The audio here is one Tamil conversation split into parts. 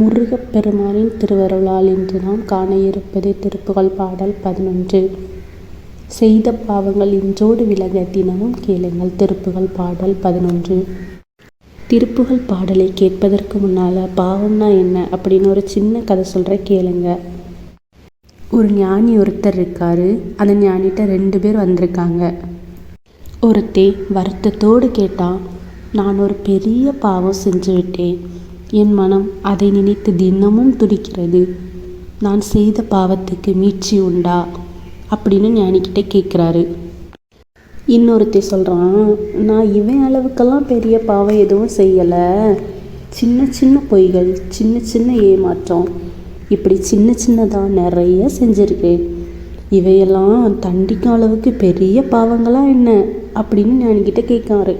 முருகப்பெருமானின் திருவருளால் இன்று நாம் காண இருப்பது திருப்புகழ் பாடல் பதினொன்று. செய்த பாவங்கள் இன்றோடு விலக தினமும் கேளுங்கள் திருப்புகழ் பாடல் பதினொன்று. திருப்புகழ் பாடலை கேட்பதற்கு முன்னால் பாவம்னா என்ன அப்படின்னு ஒரு சின்ன கதை சொல்கிற கேளுங்க. ஒரு ஞானி ஒருத்தர் இருக்காரு. அந்த ஞானிட்ட ரெண்டு பேர் வந்திருக்காங்க. ஒருத்தன் வருத்தத்தோடு கேட்டான் நான் ஒரு பெரிய பாவம் செஞ்சு விட்டேன். என் மனம் அதை நினைத்து தினமும் துடிக்கிறது. நான் செய்த பாவத்துக்கு மீட்சி உண்டா? அப்படின்னு ஞானிகிட்ட கேட்குறாரு. இன்னொருத்தன் சொல்கிறான் நான் இவன் அளவுக்கெல்லாம் பெரிய பாவம் எதுவும் செய்யலை சின்ன சின்ன பொய்கள் சின்ன சின்ன ஏமாற்றம் இப்படி சின்ன சின்னதாக நிறைய செஞ்சுருக்கேன் இவையெல்லாம் தண்டிக்கும் அளவுக்கு பெரிய பாவங்களாக என்ன? அப்படின்னு ஞானிகிட்ட கேட்காரு.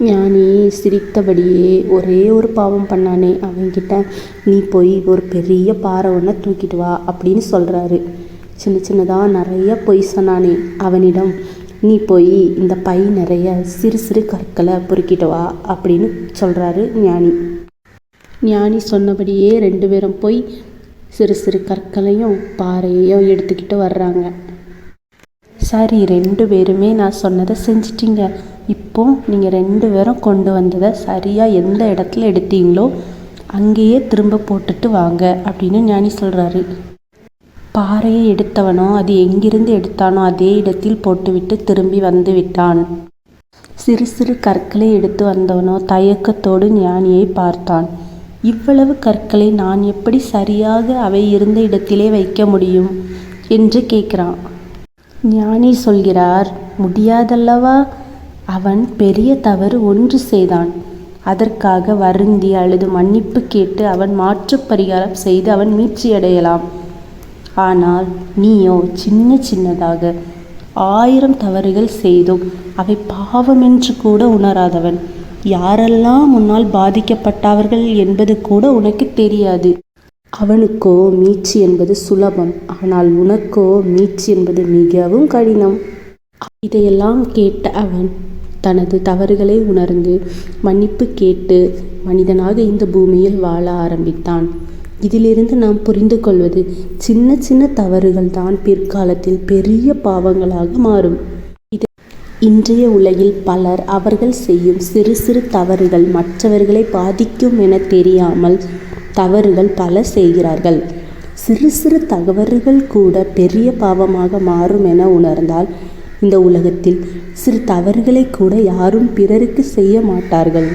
ஞானி சிரித்தபடியே ஒரே ஒரு பாவம் பண்ணானே அவன்கிட்ட நீ போய் ஒரு பெரிய பாறை ஒன்றை தூக்கிட்டு வா அப்படின்னு சொல்கிறாரு சின்ன சின்னதாக நிறைய பொய் சொன்னானே அவனிடம் நீ போய் இந்த பை நிறைய சிறு சிறு கற்களை பொறுக்கிட்டு வா அப்படின்னு சொல்கிறாரு ஞானி. ஞானி சொன்னபடியே ரெண்டு பேரும் போய் சிறு சிறு கற்களையும் பாறையையும் எடுத்துக்கிட்டு வர்றாங்க. சரி ரெண்டு பேருமே நான் சொன்னதை செஞ்சிட்டிங்க இப்போ நீங்கள் ரெண்டு பேரும் கொண்டு வந்ததை சரியாக எந்த இடத்துல எடுத்தீங்களோ அங்கேயே திரும்ப போட்டுட்டு வாங்க அப்படின்னு ஞானி சொல்கிறாரு பாறையை எடுத்தவனோ அது எங்கிருந்து எடுத்தானோ அதே இடத்தில் போட்டுவிட்டு திரும்பி வந்து விட்டான். சிறு சிறு கற்களை எடுத்து வந்தவனோ தயக்கத்தோடு ஞானியை பார்த்தான். இவ்வளவு கற்களை நான் எப்படி சரியாக அவை இருந்த இடத்திலே வைக்க முடியும்? என்று கேட்கிறான். ஞானி சொல்கிறார் முடியாதல்லவா? அவன் பெரிய தவறு ஒன்று செய்தான். அதற்காக வருந்தி அழுது மன்னிப்பு கேட்டு அவன் மாற்று பரிகாரம் செய்து அவன் மீட்சியடையலாம். ஆனால் நீயோ சின்ன சின்னதாக ஆயிரம் தவறுகள் செய்தும் அவை பாவம் என்று கூட உணராதவன். யாரெல்லாம் உன்னால் பாதிக்கப்பட்டவர்கள் என்பது கூட உனக்கு தெரியாது. அவனுக்கோ மீட்சி என்பது சுலபம். ஆனால் உனக்கோ மீட்சி என்பது மிகவும் கடினம். இதையெல்லாம் கேட்ட அவன் தனது தவறுகளை உணர்ந்து மன்னிப்பு கேட்டு மனிதனாக இந்த பூமியில் வாழ ஆரம்பித்தான். இதிலிருந்து நாம் புரிந்து கொள்வது சின்ன சின்ன தவறுகள் தான் பிற்காலத்தில் பெரிய பாவங்களாக மாறும். இன்றைய உலகில் பலர் அவர்கள் செய்யும் சிறு சிறு தவறுகள் மற்றவர்களை பாதிக்கும் என தெரியாமல் தவறுகள் பல செய்கிறார்கள். சிறு சிறு தவறுகள் கூட பெரிய பாவமாக மாறும் என உணர்ந்தால் இந்த உலகத்தில் சிறு தவறுகளை கூட யாரும் பிறருக்கு செய்ய மாட்டார்கள்.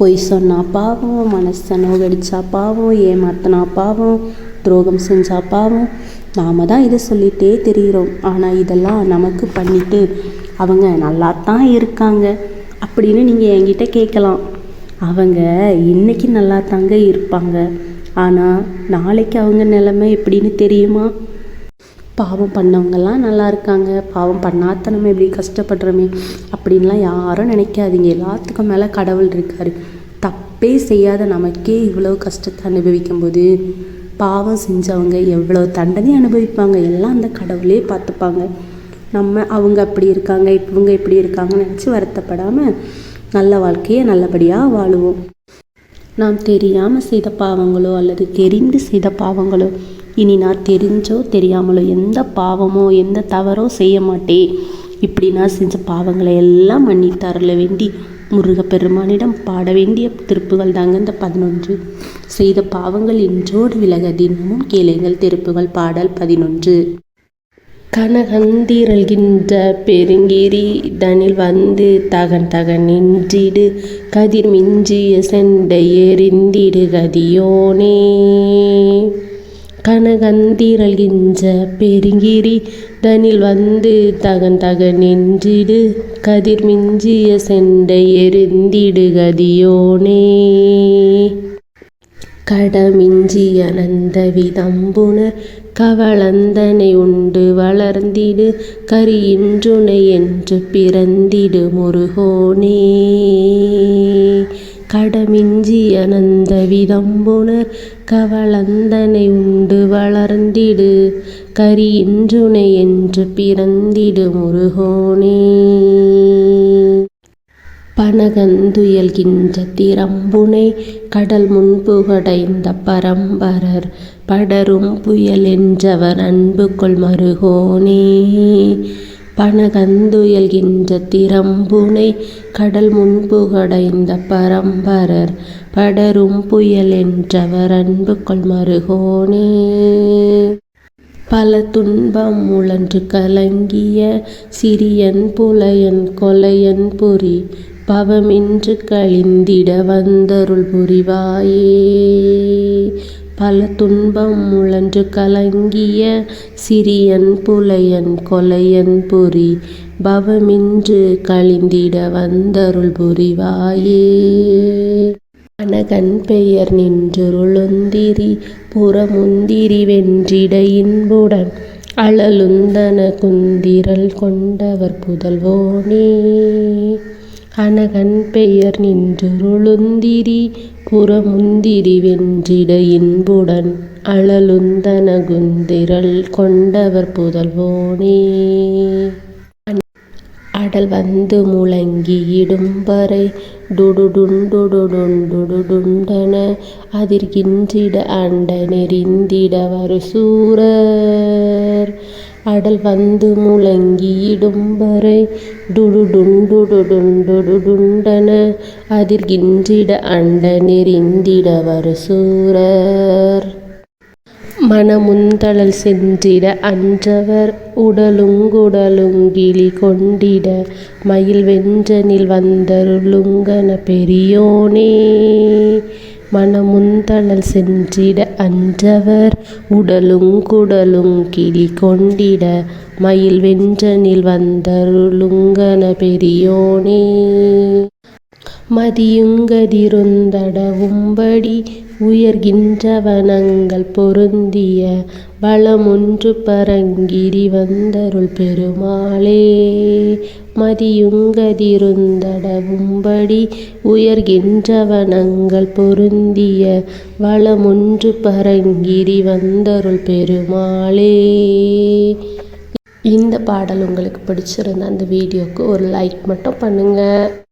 பொய் சொன்னா பாவம் மனசை நோகடிச்சா பாவம் ஏமாத்துனா பாவம் துரோகம் செஞ்சா பாவம் நாம தான் இதை சொல்லிட்டே தெரிகிறோம் ஆனால் இதெல்லாம் நமக்கு பண்ணிட்டு அவங்க நல்லாத்தான் இருக்காங்க அப்படின்னு நீங்கள் என்கிட்ட கேட்கலாம். அவங்க இன்னைக்கு நல்லாத்தாங்க இருப்பாங்க. ஆனால் நாளைக்கு அவங்க நிலைமை எப்படின்னு தெரியுமா? பாவம் பண்ணவங்கெல்லாம் நல்லா இருக்காங்க. பாவம் பண்ணாத நம்ம இப்படி கஷ்டப்படுறோமே அப்படின்லாம் யாரும் நினைக்காதீங்க. எல்லாத்துக்கும் மேலே கடவுள் இருக்காரு. தப்பே செய்யாத நமக்கே இவ்வளோ கஷ்டத்தை அனுபவிக்கும் போது பாவம் செஞ்சவங்க எவ்வளோ தண்டனை அனுபவிப்பாங்க எல்லாம் அந்த கடவுளே பார்த்துப்பாங்க. நம்ம அவங்க அப்படி இருக்காங்க இவங்க இப்படி இருக்காங்கன்னு நினச்சி வருத்தப்படாமல் நல்ல வாழ்க்கையை நல்லபடியாக வாழுவோம். நாம் தெரியாமல் செய்த பாவங்களோ அல்லது தெரிந்து செய்த பாவங்களோ இனி நான் தெரிஞ்சோ தெரியாமலோ எந்த பாவமோ எந்த தவறோ செய்ய மாட்டேன். இப்படி நான் செஞ்ச பாவங்களை எல்லாம் மன்னித்து வேண்டி முருகப்பெருமானிடம் பாட வேண்டிய திருப்புகள் தாங்க இந்த பதினொன்று. செய்த பாவங்கள் இன்றோடு விலக தினமும் கேளுங்கள் திருப்புகள் பாடல் பதினொன்று. கனகந்திரள்கின்ற பெருங்கிரி தனில் வந்து தகன் தகன் நின்றிடு கதிர் மிஞ்சிய செண்டை எறிந்திடு கதியோனே. கனகந்திரள்கின்ற பெருங்கிரி தனில் வந்து தகன் தகன் நின்றிடு கதிர் மிஞ்சிய செண்டை எரிந்திடு கதியோனே. கடமிஞ்சிய அனந்த விதம்புணர் கவளந்தனை உண்டு வளர்ந்திடு கரியின்றுனை என்று பிறந்திடு முருகோனே. கடமிஞ்சி அனந்த விதம்புணர் கவளந்தனை உண்டு வளர்ந்திடு கரி இன்றுனை என்று பிறந்திடு முருகோனே. பனகந்துயல்கின்ற திறம்புனை கடல் முன்புகடைந்த பரம்பரர் படரும் புயல் என்றவர் அன்பு கொள் மருகோனே. பனகந்துயல்கின்ற திறம்புனை கடல் முன்புகடைந்த பரம்பரர் படரும் புயலென்றவர் அன்புகொள் மருகோனே. பல துன்பம் உழன்று கலங்கிய சிறியன் புலையன் கொலையன் புரி பவமின்று கழிந்திட வந்தருள் புரிவாயே. பல துன்பம் உழன்று கலங்கிய சிறியன் புலையன் கொலையன் பொறி பவமின்று கழிந்திட வந்தருள் புரிவாயே. அனகன் பெயர் நின்றருளுந்திரி புறமுந்திரி வென்றிட இன்புடன் அழலுந்தன குந்திரல் கொண்டவர் புதல்வோனே. அனகன் பெயர் நின்றருளுந்திரி புறமுந்திரி வென்றிட இன்புடன் அழலுந்தனகுந்திரள் கொண்டவர் புதல்வோனே. அடல் வந்து முழங்கி இடும்பறை டுடுடுண்டுடுடுண்டுடுண்டன அதிர்கின்றிட அண்ட நெரிந்திட வருசூரர். அடல் வந்து முழங்கி இடும்பறை அதிர்கின்றிட அண்ட நெறிந்திட வருசூரர். மனமுந்தழல் சென்றிட அன்றவர் உடலுங்குடலுங்கிளி கொண்டிட மயில் வென்றனில் வந்தருளுங்கன பெரியோனே. மனமுந்தழல் சென்றிட அன்றவர் உடலுங் குடலுங் கிலிகொண்டிட மயில் வென்றனில் வந்தருளுங்கன பெரியோனே. மதியுங்கதிருந்தடவும்படி உயர்கின்ற வனங்கள் பொருந்திய வளமுன்று பரங்கிரி வந்தருள் பெருமாளே. மதியுங்கதிருந்தடவும்படி உயர்கின்ற வனங்கள் பொருந்திய வளமுன்று பரங்கிரி வந்தருள் பெருமாளே. இந்த பாடல் உங்களுக்கு பிடிச்சிருந்தா அந்த வீடியோவுக்கு ஒரு லைக் மட்டும் பண்ணுங்கள்